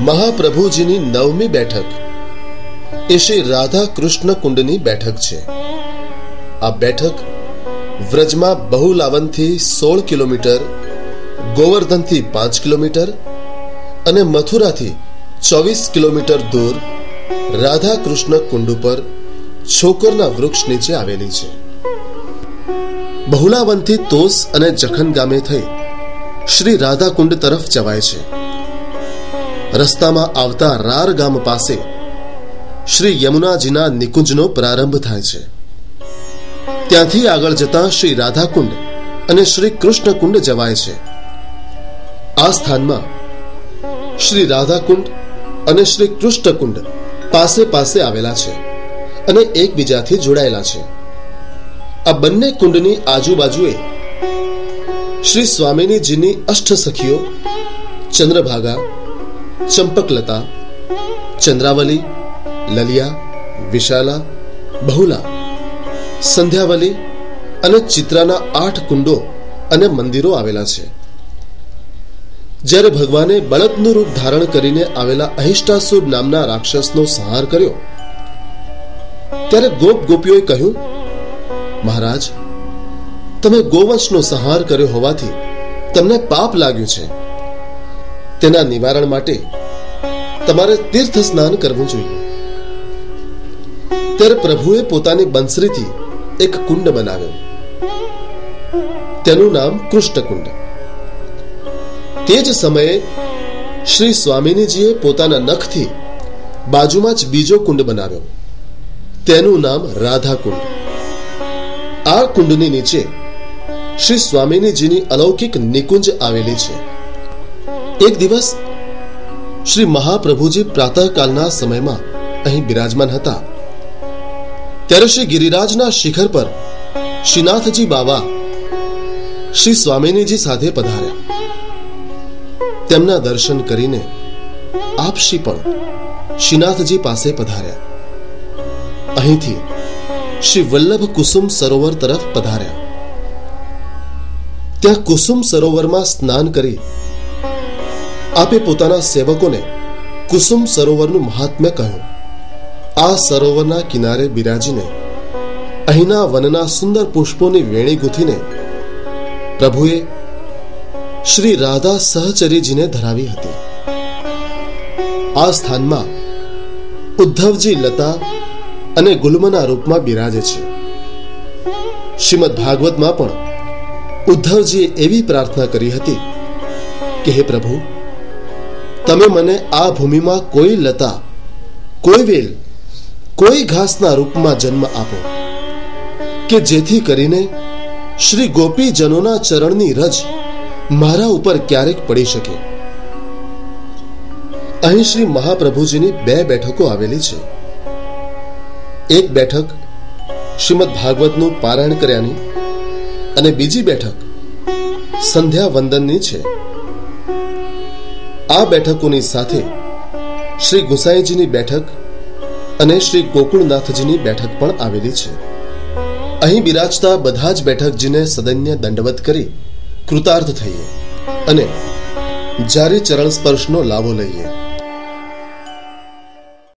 મહાપ્રભુજીની નવમી બેઠક. એ શ્રી રાધા કૃષ્ણ કુંડની બેઠક છે. આ બેઠક વ્રજમાં બહુલાવનથી સોળ કિલોમીટર, ગોવર્ધનથી પાંચ કિલોમીટર અને મથુરાથી ચોવીસ કિલોમીટર દૂર રાધા કૃષ્ણ કુંડ ઉપર છોકરના વૃક્ષ નીચે આવેલી છે. બહુલાવનથી તોસ અને જખન ગામે થઈ શ્રી રાધા કુંડ તરફ જવાય છે. રસ્તામાં આવતા રાર ગામ પાસે શ્રી યમુનાજીના નિકુંજનો પ્રારંભ થાય છે. ત્યાંથી આગળ જતા શ્રી રાધાકુંડ અને શ્રી કૃષ્ણકુંડ જવાય છે. આ સ્થાનમાં શ્રી રાધાકુંડ અને શ્રી કૃષ્ણકુંડ પાસે પાસે આવેલા છે અને એકબીજાથી જોડાયેલા છે. આ બંને કુંડની આજુબાજુએ શ્રી સ્વામિનીજીની અષ્ટ સખીઓ ચંદ્રભાગા ચંપકલતા ચંદ્રાવલી લલિયા વિશાલા બહુલા સંધ્યાવલી અને ચિત્રાના આઠ કુંડો અને મંદિરો આવેલા છે જ્યારે ભગવાને બળદનું રૂપ ધારણ કરીને આવેલા અહિષ્ટાસુર નામના રાક્ષસનો સંહાર કર્યો ત્યારે ગોપ ગોપીઓએ કહ્યું મહારાજ તમે ગોવંશનો સંહાર કર્યો હોવાથી તમને પાપ લાગ્યું છે તેના નિવારણ માટે તમારે તીર્થ સ્નાન કરવું જોઈએ. ત્યારે પ્રભુએ પોતાની બંસરીથી એક કુંડ બનાવ્યો. તેનું નામ કૃષ્ણ કુંડ તે જ સમયે શ્રી સ્વામિનીજીએ પોતાના નખથી બાજુમાં જ બીજો કુંડ બનાવ્યો. તેનું નામ રાધા કુંડ આ કુંડની નીચે શ્રી સ્વામિનીજીની અલૌકિક નિકુંજ આવેલી છે. એક દિવસ શ્રી મહાપ્રભુજી પ્રાતઃકાલના સમયમાં અહીં બિરાજમાન હતા. ત્યારે શ્રી ગિરિરાજના શિખર પર શ્રીનાથજી બાવા શ્રી સ્વામિનીજી સાથે પધાર્યા. તેમના દર્શન કરીને આપશ્રી પણ શ્રીનાથજી પાસે પધાર્યા. અહીંથી શ્રી વલ્લભ કુસુમ સરોવર તરફ પધાર્યા. ત્યાં કુસુમ સરોવરમાં સ્નાન કરી આપે પોતાના સેવકોને કુસુમ સરોવરનું મહાત્મ્ય કહ્યું. આ સરોવરના કિનારે બિરાજીને, અહીંના વનના સુંદર પુષ્પોની વેણી ગૂંથીને, પ્રભુએ શ્રી રાધા સહચરીજીને ધરાવી હતી. આ સ્થાનમાં ઉદ્ધવજી લતા અને ગુલ્મના રૂપમાં બિરાજે છે. શ્રીમદ ભાગવતમાં પણ ઉદ્ધવજીએ એવી પ્રાર્થના કરી હતી કે, હે પ્રભુ તમે મને આ ભૂમિમાં કોઈ લતા, કોઈ વેલ, કોઈ ઘાસના રૂપમાં જન્મ આપો, કે જેથી કરીને શ્રી ગોપીજનોના ચરણની રજ મારા ઉપર ક્યારેક પડી શકે. અહીં શ્રી મહાપ્રભુજીની બે બેઠકો આવેલી છે. એક બેઠક શ્રીમદ ભાગવતનું પારાયણ કર્યાની અને બીજી બેઠક સંધ્યા વંદનની છે. આ બેઠકોની સાથે શ્રી ગુસાઈજીની બેઠક અને શ્રી ગોકુળનાથજીની બેઠક પણ આવેલી છે. અહીં બિરાજતા બધા જ બેઠકજીને સદન્ય દંડવત કરી કૃતાર્થ થઈએ અને જારી ચરણ સ્પર્શનો લાવો લઈએ